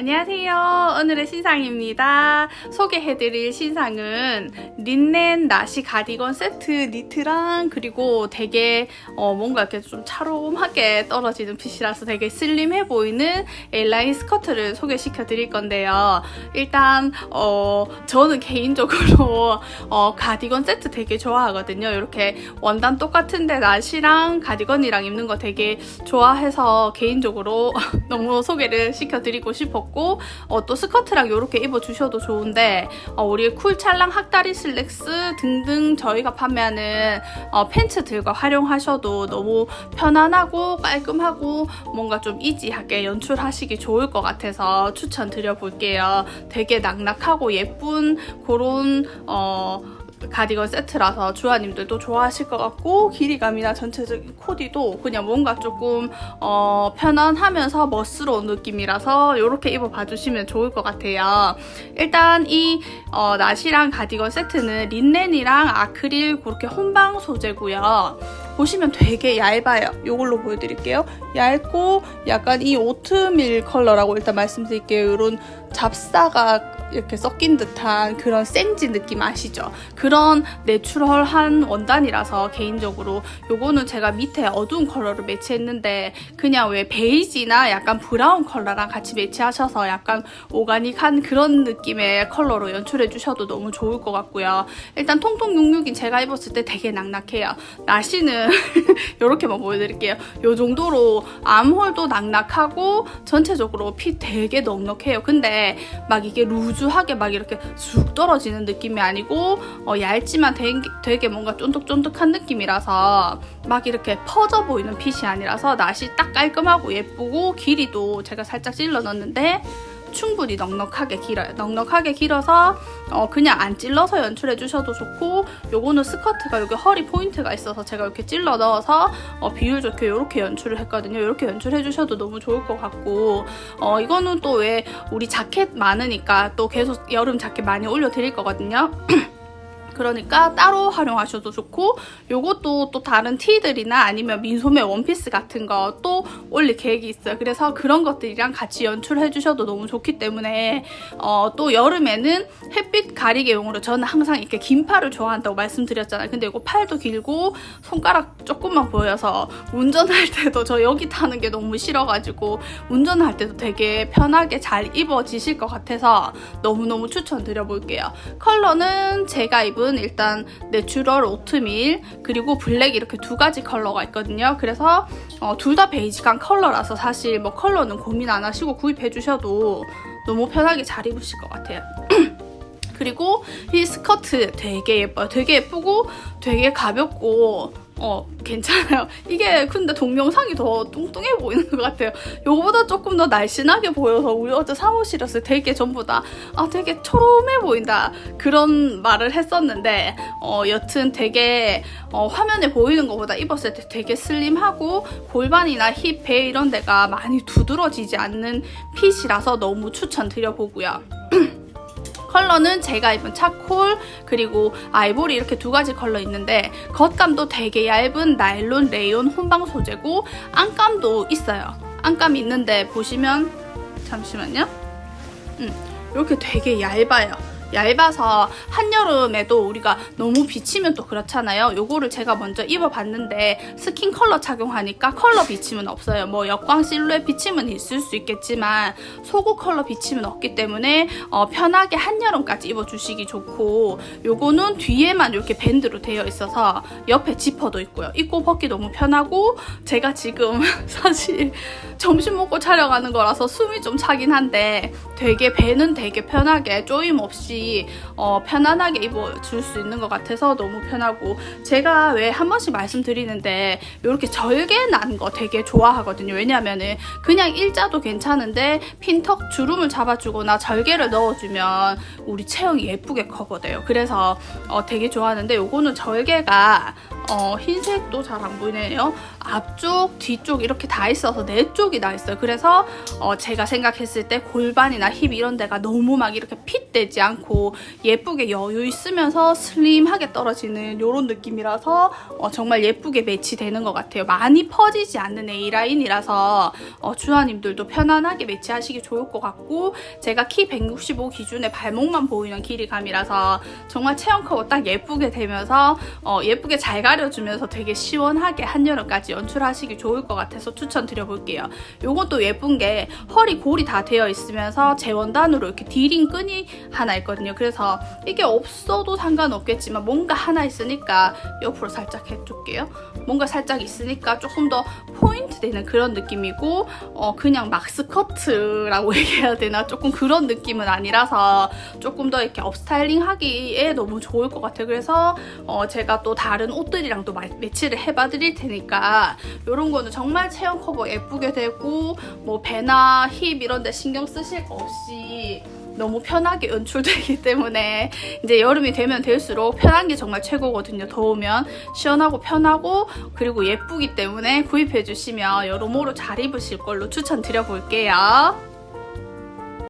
안녕하세요. 오늘의 신상입니다. 소개해드릴 신상은 린넨 나시 가디건 세트 니트랑 그리고 되게 어, 뭔가 이렇게 좀 차롬하게 떨어지는 핏이라서 되게 슬림해 보이는 A라인 스커트를 소개시켜 드릴 건데요. 일단 어, 저는 개인적으로 어, 가디건 세트 되게 좋아하거든요. 이렇게 원단 똑같은데 나시랑 가디건이랑 입는 거 되게 좋아해서 개인적으로 너무 소개를 시켜 드리고 싶었고 어, 또 스커트랑 이렇게 입어주셔도 좋은데 어, 우리 쿨찰랑 학다리 슬랙스 등등 저희가 판매하는 어, 팬츠들과 활용하셔도 너무 편안하고 깔끔하고 뭔가 좀 이지하게 연출하시기 좋을 것 같아서 추천드려 볼게요. 되게 낙낙하고 예쁜 그런 어, 가디건 세트라서 주아님들도 좋아하실 것 같고 길이감이나 전체적인 코디도 그냥 뭔가 조금 어, 편안하면서 멋스러운 느낌이라서 이렇게 입어봐 주시면 좋을 것 같아요. 일단 이 어, 나시랑 가디건 세트는 린넨이랑 아크릴 그렇게 혼방 소재고요. 보시면 되게 얇아요. 이걸로 보여드릴게요. 얇고 약간 이 오트밀 컬러라고 일단 말씀드릴게요. 이런 잡사가 이렇게 섞인 듯한 그런 생지 느낌 아시죠? 그런 내추럴한 원단이라서 개인적으로 요거는 제가 밑에 어두운 컬러를 매치했는데 그냥 왜 베이지나 약간 브라운 컬러랑 같이 매치하셔서 약간 오가닉한 그런 느낌의 컬러로 연출해 주셔도 너무 좋을 것 같고요. 일단 통통 66인 제가 입었을 때 되게 낙낙해요. 나시는 이렇게만 보여드릴게요. 요 정도로 암홀도 낙낙하고 전체적으로 핏 되게 넉넉해요. 근데 막 이게 루즈 하게 막 이렇게 쑥 떨어지는 느낌이 아니고 어, 얇지만 되게, 되게 뭔가 쫀득쫀득한 느낌이라서 막 이렇게 퍼져 보이는 핏이 아니라서 낫이 딱 깔끔하고 예쁘고 길이도 제가 살짝 찔러 넣었는데 충분히 넉넉하게 길어요. 넉넉하게 길어서 어, 그냥 안 찔러서 연출해 주셔도 좋고 요거는 스커트가 여기 허리 포인트가 있어서 제가 이렇게 찔러 넣어서 어, 비율 좋게 이렇게 연출을 했거든요. 이렇게 연출해 주셔도 너무 좋을 것 같고 어, 이거는 또 왜 우리 자켓 많으니까 또 계속 여름 자켓 많이 올려 드릴 거거든요. 그러니까 따로 활용하셔도 좋고 요것도 또 다른 티들이나 아니면 민소매 원피스 같은 거 또 올릴 계획이 있어요. 그래서 그런 것들이랑 같이 연출해 주셔도 너무 좋기 때문에 어, 또 여름에는 햇빛 가리개용으로 저는 항상 이렇게 긴 팔을 좋아한다고 말씀드렸잖아요. 근데 이거 팔도 길고 손가락 조금만 보여서 운전할 때도 저 여기 타는 게 너무 싫어가지고 운전할 때도 되게 편하게 잘 입어지실 것 같아서 너무너무 추천드려 볼게요. 컬러는 제가 입은 일단 내추럴 오트밀 그리고 블랙 이렇게 두 가지 컬러가 있거든요. 그래서 어, 둘 다 베이직한 컬러라서 사실 뭐 컬러는 고민 안 하시고 구입해 주셔도 너무 편하게 잘 입으실 것 같아요. 그리고 이 스커트 되게 예뻐요. 되게 예쁘고 되게 가볍고 어 괜찮아요. 이게 근데 동영상이 더 뚱뚱해 보이는 것 같아요. 요거보다 조금 더 날씬하게 보여서 우리 어제 사무실에서 되게 전부 다 아 되게 초롬해 보인다 그런 말을 했었는데 어 여튼 되게 어, 화면에 보이는 것보다 입었을 때 되게 슬림하고 골반이나 힙, 배 이런 데가 많이 두드러지지 않는 핏이라서 너무 추천드려 보고요. 컬러는 제가 입은 차콜 그리고 아이보리 이렇게 두 가지 컬러 있는데 겉감도 되게 얇은 나일론 레이온 혼방 소재고 안감도 있어요. 안감이 있는데 보시면 잠시만요. 음, 이렇게 되게 얇아요. 얇아서 한여름에도 우리가 너무 비치면 또 그렇잖아요. 요거를 제가 먼저 입어봤는데 스킨 컬러 착용하니까 컬러 비침은 없어요. 뭐 역광 실루엣 비침은 있을 수 있겠지만 속옷 컬러 비침은 없기 때문에 어, 편하게 한여름까지 입어주시기 좋고 요거는 뒤에만 이렇게 밴드로 되어 있어서 옆에 지퍼도 있고요. 입고 벗기 너무 편하고 제가 지금 사실 점심 먹고 촬영하는 거라서 숨이 좀 차긴 한데 되게 배는 되게 편하게 조임 없이 어, 편안하게 입어줄 수 있는 것 같아서 너무 편하고 제가 왜 한 번씩 말씀드리는데 이렇게 절개 난 거 되게 좋아하거든요. 왜냐면은 그냥 일자도 괜찮은데 핀턱 주름을 잡아주거나 절개를 넣어주면 우리 체형이 예쁘게 커버돼요. 그래서 어, 되게 좋아하는데 요거는 절개가 어, 흰색도 잘 안 보이네요. 앞쪽, 뒤쪽 이렇게 다 있어서 네 쪽이 다 있어요. 그래서 어, 제가 생각했을 때 골반이나 힙 이런 데가 너무 막 이렇게 핏되지 않고 예쁘게 여유 있으면서 슬림하게 떨어지는 이런 느낌이라서 어, 정말 예쁘게 매치되는 것 같아요. 많이 퍼지지 않는 A라인이라서 어, 주아님들도 편안하게 매치하시기 좋을 것 같고 제가 키 165 기준에 발목만 보이는 길이감이라서 정말 체형 커버 딱 예쁘게 되면서 어, 예쁘게 잘 가려 주면서 되게 시원하게 한여름까지 연출하시기 좋을 것 같아서 추천드려볼게요. 또 예쁜 게 허리 골이 다 되어 있으면서 재원단으로 이렇게 디링 끈이 하나 있거든요. 그래서 이게 없어도 상관없겠지만 뭔가 하나 있으니까 옆으로 살짝 해줄게요. 뭔가 살짝 있으니까 조금 더 포인트 되는 그런 느낌이고 어, 그냥 막 스커트라고 얘기해야 되나 조금 그런 느낌은 아니라서 조금 더 이렇게 업스타일링 하기에 너무 좋을 것 같아요. 그래서 어, 제가 또 다른 옷들이랑 또 마- 매치를 해봐 드릴 테니까 이런 거는 정말 체형 커버 예쁘게 되고 뭐 배나 힙 이런 데 신경 쓰실 거 없이 너무 편하게 연출되기 때문에 이제 여름이 되면 될수록 편한 게 정말 최고거든요. 더우면 시원하고 편하고 그리고 예쁘기 때문에 구입해 주시면 여러모로 잘 입으실 걸로 추천드려 볼게요.